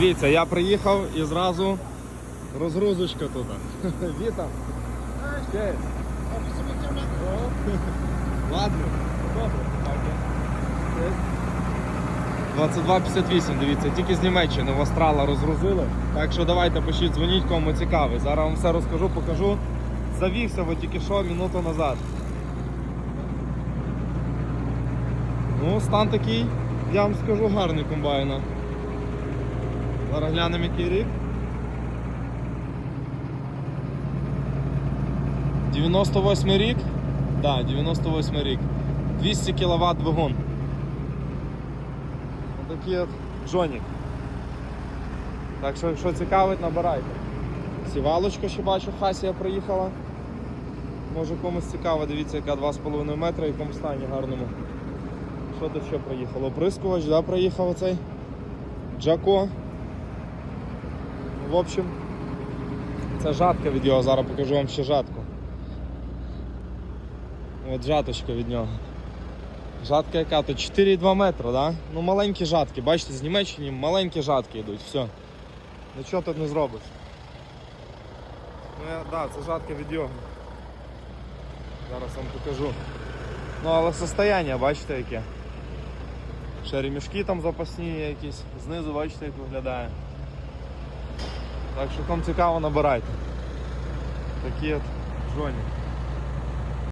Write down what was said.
Дивіться, я приїхав і зразу розгрузочка тут. Віта. Ще. Ладно. Добре. 22.58, дивіться, тільки з Німеччини в Астрала розгрузили. Так що давайте пишіть, дзвоніть, кому цікавий. Зараз вам все розкажу, покажу. Завівся ви тільки що минуту назад. Ну, стан такий, я вам скажу, гарний комбайна. Зараз глянемо який рік. 98 рік. Так, да, 98 рік. 200 кВт двигун. Отакий от Джонік. Так що, якщо цікавить, набирайте. Сівалочка ще бачу, Хасія приїхала. Може комусь цікаво, дивіться, яка 2,5 метра, в якому стані гарному. Що тут ще приїхало? Оприскувач, да, приїхав оцей. Джако. В общем, це жатка від його, зараз покажу вам ще жатку. От жаточка від нього. Жатка яка то 4,2 метра, да? Ну маленькі жатки, бачите, з Німеччини маленькі жатки йдуть, все. Нічого тут не зробиш. Ну, я, да, це жатка від його. Зараз вам покажу. Ну але состояння, бачите яке. Ще ремішки там запасні якісь. Знизу бачите як виглядає. Так що кому цікаво набирайте. Такі от джоні.